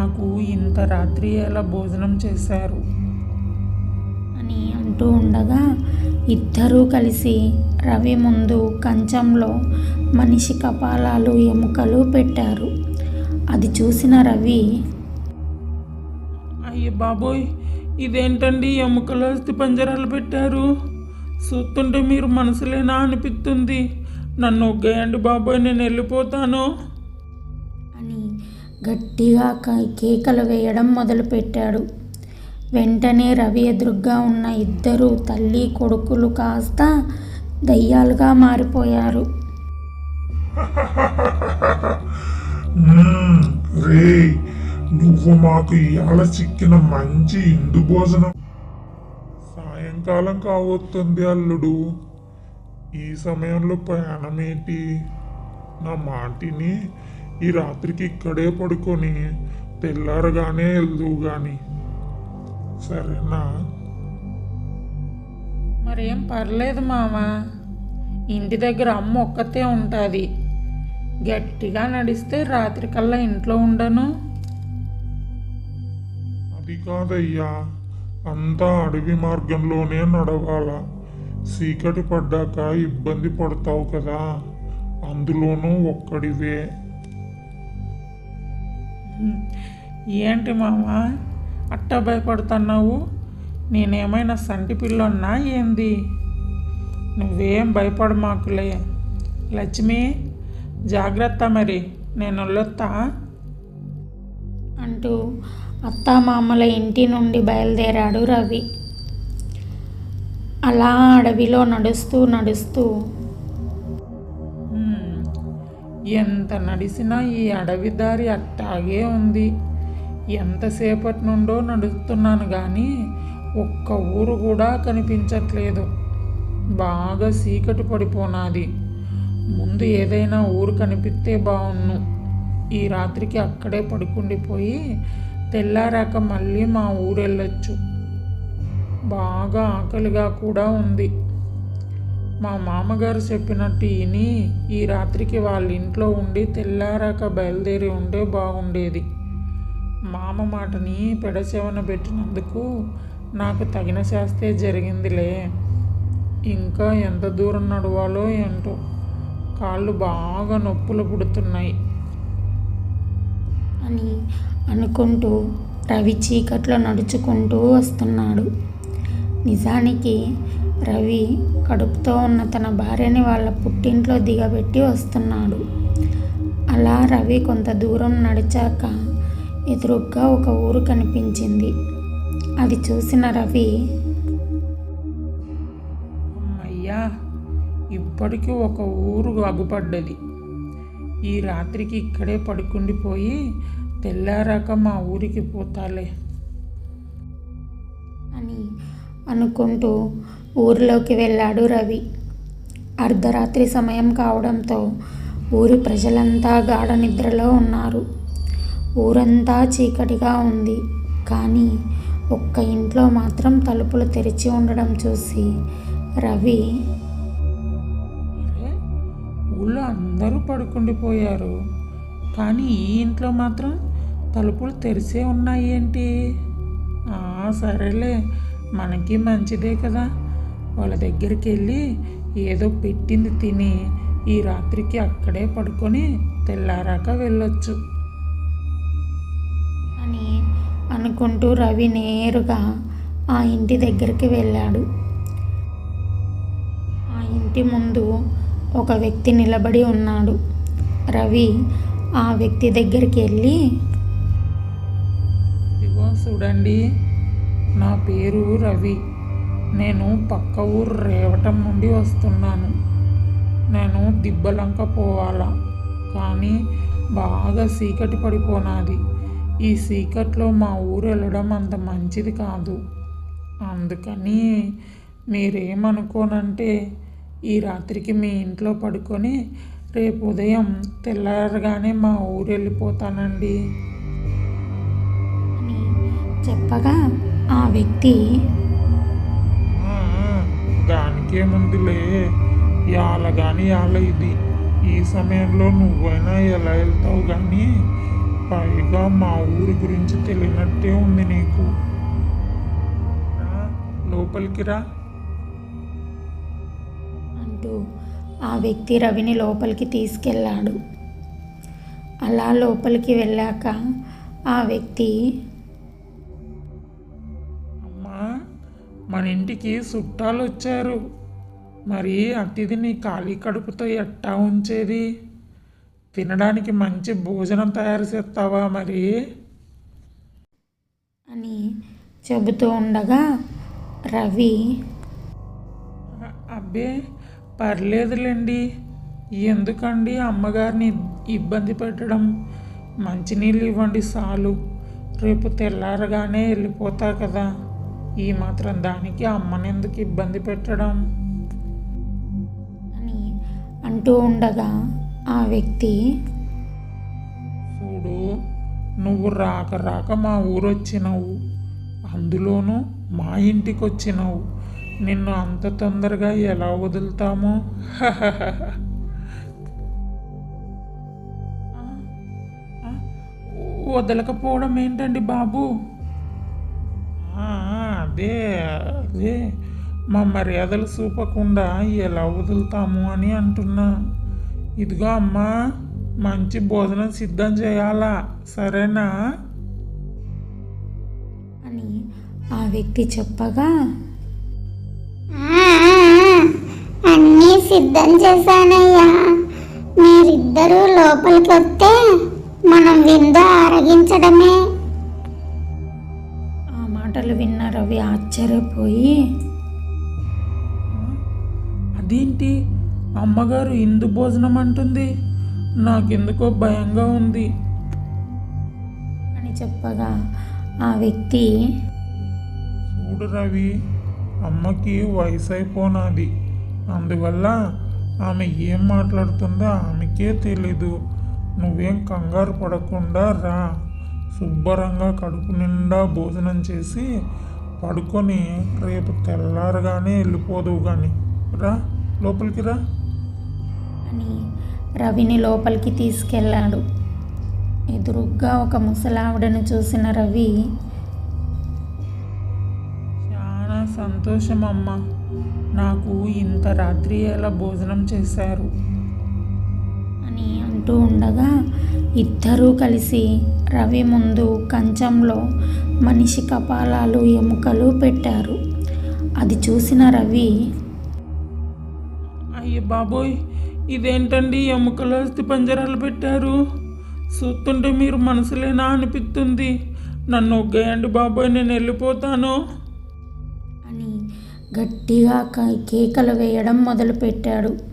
నాకు ఇంత రాత్రి ఎలా భోజనం చేశారు? అని అంటూ ఉండగా ఇద్దరూ కలిసి రవి ముందు కంచంలో మనిషి కపాలాలు ఎముకలు పెట్టారు. అది చూసిన రవి అయ్య బాబోయ్ ఇదేంటండి ఎముకలు అస్థి పంజరాలు పెట్టారు? చూస్తుంటే మీరు మనసులేనా అనిపిస్తుంది. నన్ను ఒగ్గేయండి బాబోయ్ నేను వెళ్ళిపోతాను. గట్టిగా కేకలు వేయడం మొదలుపెట్టాడు. వెంటనే రవి ఎదురుగ్గా ఉన్న ఇద్దరు తల్లి కొడుకులు కాస్త దయ్యాలుగా మారిపోయారు. రే నువ్వు మాకు ఇవాళ చిక్కిన మంచి ఇందు భోజనం. సాయంకాలం కావస్తుంది అల్లుడు. ఈ సమయంలో ప్రయాణమేంటి నా మాటిని ఈ రాత్రికి ఇక్కడే పడుకొని తెల్లారగానే వెళ్దు గాని. సరేనా? మరేం పర్లేదు మామ. ఇంటి దగ్గర అమ్మ ఒక్కతే ఉంటుంది. గట్టిగా నడిస్తే రాత్రికల్లా ఇంట్లో ఉండను. అది కాదయ్యా. అంతా అడవి మార్గంలోనే నడవాలా. చీకటి పడ్డాక ఇబ్బంది పడతావు కదా. అందులోనూ ఒక్కడివే. ఏంటి మామ? అట్టా భయపడుతున్నావు? నేనేమైనా సంటి పిల్లన్నా ఏంది? నువ్వేం భయపడ మాకులే. లక్ష్మి జాగ్రత్త మరి నేను వెళ్ళొత్తా అంటూ అత్తామామల ఇంటి నుండి బయలుదేరాడు రవి. అలా అడవిలో నడుస్తూ నడుస్తూ ఎంత నడిచినా ఈ అడవి దారి అట్టాగే ఉంది. ఎంతసేపటి నుండో నడుస్తున్నాను కానీ ఒక్క ఊరు కూడా కనిపించట్లేదు. బాగా చీకటి పడిపోనాది. ముందు ఏదైనా ఊరు కనిపిస్తే బాగున్ను ఈ రాత్రికి అక్కడే పడుకుండిపోయి తెల్లారాక మళ్ళీ మా ఊరు వెళ్ళొచ్చు బాగా ఆకలిగా కూడా ఉంది. మా మామగారు చెప్పినట్టు విని ఈ రాత్రికి వాళ్ళ ఇంట్లో ఉండి తెల్లారాక బయలుదేరి ఉంటే బాగుండేది. మామ మాటని పెడచెవన పెట్టినందుకు నాకు తగిన శాస్తే జరిగిందిలే. ఇంకా ఎంత దూరం నడవాలో ఏంటో. కాళ్ళు బాగా నొప్పులు పుడుతున్నాయి. అని అనుకుంటూ రవి చీకట్లో నడుచుకుంటూ వస్తున్నాడు. నిజానికి రవి కడుపుతో ఉన్న తన భార్యని వాళ్ళ పుట్టింట్లో దిగబెట్టి వస్తున్నాడు. అలా రవి కొంత దూరం నడిచాక ఎదురుగ్గా ఒక ఊరు కనిపించింది. అది చూసిన రవి అమ్మయ్యా ఇప్పటికీ ఒక ఊరు అగుపడ్డది. ఈ రాత్రికి ఇక్కడే పడుకుండిపోయి తెల్లారాక మా ఊరికి పోతాలే. అని అనుకుంటూ ఊరిలోకి వెళ్ళాడు రవి. అర్ధరాత్రి సమయం కావడంతో ఊరి ప్రజలంతా గాఢ నిద్రలో ఉన్నారు. ఊరంతా చీకటిగా ఉంది. కానీ ఒక్క ఇంట్లో మాత్రం తలుపులు తెరిచి ఉండడం చూసి రవి ఊళ్ళో అందరూ పడుకుండిపోయారు. కానీ ఈ ఇంట్లో మాత్రం తలుపులు తెరిసే ఉన్నాయి ఏంటి సరేలే. మనకి మంచిదే కదా. వాళ్ళ దగ్గరికి వెళ్ళి ఏదో పెట్టింది తిని ఈ రాత్రికి అక్కడే పడుకొని తెల్లారాక వెళ్ళొచ్చు. అని అనుకుంటూ రవి నేరుగా ఆ ఇంటి దగ్గరికి వెళ్ళాడు. ఆ ఇంటి ముందు ఒక వ్యక్తి నిలబడి ఉన్నాడు. రవి ఆ వ్యక్తి దగ్గరికి వెళ్ళి ఇదిగో చూడండి నా పేరు రవి. నేను పక్క ఊరు రేవటం నుండి వస్తున్నాను. నేను దిబ్బలంక పోవాలా? కానీ బాగా చీకటి పడిపోనాది. ఈ చీకట్లో మా ఊరు వెళ్ళడం అంత మంచిది కాదు. అందుకని మీరేమనుకోనంటే ఈ రాత్రికి మీ ఇంట్లో పడుకొని రేపు ఉదయం తెల్లారగానే మా ఊరు వెళ్ళిపోతానండి. చెప్పగా ఆ వ్యక్తి దానికేముందిలే? యాల గాని యాల ఇది. ఈ సమయంలో నువ్వైనా ఎలా వెళ్తావు కానీ పైగా మా ఊరి గురించి తెలియనట్టే ఉంది నీకు. లోపలికి రా. అంటూ ఆ వ్యక్తి రవిని లోపలికి తీసుకెళ్ళాడు. అలా లోపలికి వెళ్ళాక ఆ వ్యక్తి మన ఇంటికి చుట్టాలు వచ్చారు మరి అతిథిని ఖాళీ కడుపుతో ఎట్టా ఉంచేది? తినడానికి మంచి భోజనం తయారు చేస్తావా మరి? అని చెబుతూ ఉండగా రవి అబ్బే పర్లేదులేండి. ఎందుకండి అమ్మగారిని ఇబ్బంది పెట్టడం? మంచినీళ్ళు ఇవ్వండి చాలు. రేపు తెల్లారగానే వెళ్ళిపోతా కదా. ఈ మాత్రం దానికి అమ్మని ఎందుకు ఇబ్బంది పెట్టడం? అని అంటూ ఉండగా ఆ వ్యక్తి చూడు నువ్వు రాక రాక మా ఊరు వచ్చినావు అందులోనూ మా ఇంటికి వచ్చినావు నిన్ను అంత తొందరగా ఎలా వదులుతామో? వదలకపోవడం ఏంటండి బాబు? అదే అదే మా మర్యాదలు చూపకుండా ఎలా వదులుతాము అని అంటున్నా. ఇదిగో అమ్మా మంచి భోజనం సిద్ధం చేయాలా? సరేనా? అని ఆ వ్యక్తి చెప్పగా ఆ, అన్నీ సిద్ధం చేశానయ్యా. మీరిద్దరూ లోపలికి వస్తే మనం విందు ఆరగించడమే. రవి ఆశ్చర్యపోయి అదేంటి? అమ్మగారు ఇందు భోజనం అంటుంది. నాకెందుకో భయంగా ఉంది. అని చెప్పగా ఆ వ్యక్తి చూడు రవి అమ్మకి వయసు అయిపోనాది అందువల్ల ఆమె ఏం మాట్లాడుతుందో ఆమెకే తెలీదు. నువ్వేం కంగారు పడకుండా రా. శుభ్రంగా కడుపు నిండా భోజనం చేసి పడుకొని రేపు తెల్లారగానే వెళ్ళిపోదువు కానీ రా లోపలికి రా. అని రవిని లోపలికి తీసుకెళ్ళాడు. ఎదురుగ్గా ఒక ముసలావిడను చూసిన రవి చాలా సంతోషం అమ్మ నాకు ఇంత రాత్రి ఎలా భోజనం చేశారు. అని అంటూ ఉండగా ఇద్దరూ కలిసి రవి ముందు కంచంలో మనిషి కపాలాలు ఎముకలు పెట్టారు. అది చూసిన రవి అయ్య బాబోయ్ ఇదేంటండి ఎముకలు అస్థి పంజరాలు పెట్టారు? చూస్తుంటే మీరు మనసులేనా అనిపిస్తుంది? నన్ను ఒగ్గేయండి బాబోయ్ నేను వెళ్ళిపోతాను. అని గట్టిగా క- కేకలు వేయడం మొదలుపెట్టాడు.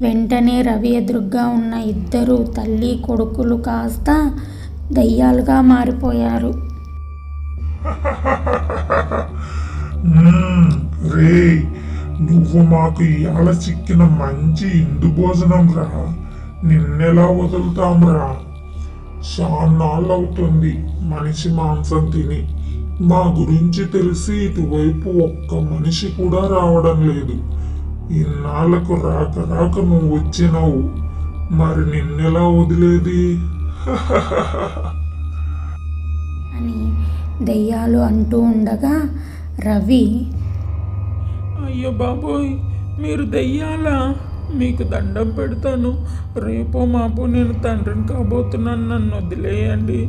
వెంటనే రవి ఎదురుగ్గా ఉన్న ఇద్దరు తల్లి కొడుకులు కాస్త దయ్యాలుగా మారిపోయారు. రే నువ్వు మాకు ఇవాళ చిక్కిన మంచి ఇందు భోజనం రా. నిన్నెలా వదులుతాం రా? చాన్నాళ్ళు అవుతుంది మనిషి మాంసం తిని. మా గురించి తెలిసి ఇటువైపు ఒక్క మనిషి కూడా రావడం లేదు. ఇన్నాళ్ళకు రాక రాక నువ్వు వచ్చినావు. మరి నిన్నెలా వదిలేది? అని దెయ్యాలు అంటూ ఉండగా రవి అయ్యో బాబోయ్ మీరు దెయ్యాలా? మీకు దండం పెడతాను. రేపో మాపో నేను తండ్రిని కాబోతున్నాను. నన్ను వదిలేయండి.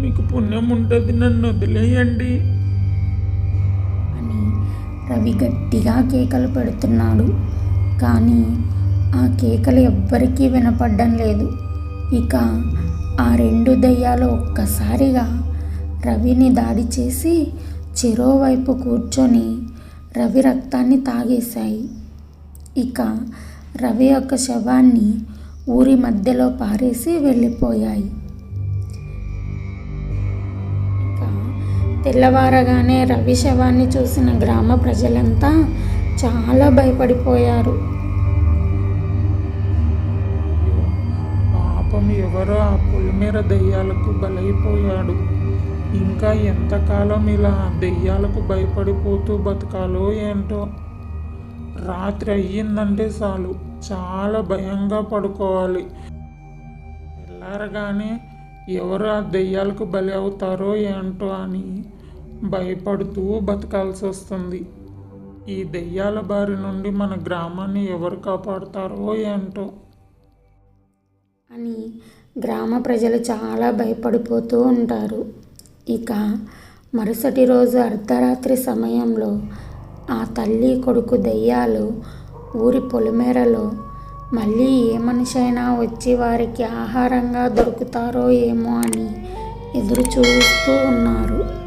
మీకు పుణ్యం ఉంటుంది. నన్ను వదిలేయండి. రవి గట్టిగా కేకలు పెడుతున్నాడు. కానీ ఆ కేకలు ఎవ్వరికీ వినపడడం లేదు. ఇక ఆ రెండు దయ్యాలు ఒక్కసారిగా రవిని దాడి చేసి చెరోవైపు కూర్చొని రవి రక్తాన్ని తాగేశాయి. ఇక రవి యొక్క శవాన్ని ఊరి మధ్యలో పారేసి వెళ్ళిపోయాయి. తెల్లవారగానే రవి శవాన్ని చూసిన గ్రామ ప్రజలంతా చాలా భయపడిపోయారు. పాపం ఎవరో ఆ పొలిమేర దెయ్యాలకు బలైపోయాడు. ఇంకా ఎంతకాలం ఇలా దెయ్యాలకు భయపడిపోతూ బతకాలో ఏంటో? రాత్రి అయ్యిందంటే చాలు. చాలా భయంగా పడుకోవాలి. తెల్లారగానే ఎవరు ఆ దెయ్యాలకు బలి అవుతారో ఏంటో అని భయపడుతూ బతకాల్సి వస్తుంది. ఈ దెయ్యాల బారి నుండి మన గ్రామాన్ని ఎవరు కాపాడుతారో ఏంటో. అని గ్రామ ప్రజలు చాలా భయపడిపోతూ ఉంటారు. ఇక మరుసటి రోజు అర్ధరాత్రి సమయంలో ఆ తల్లి కొడుకు దెయ్యాలు ఊరి పొలిమేరలో మళ్ళీ ఏ మనిషి అయినా వచ్చి వారికి ఆహారంగా దొరుకుతారో ఏమో అని ఎదురు చూస్తూ ఉన్నారు.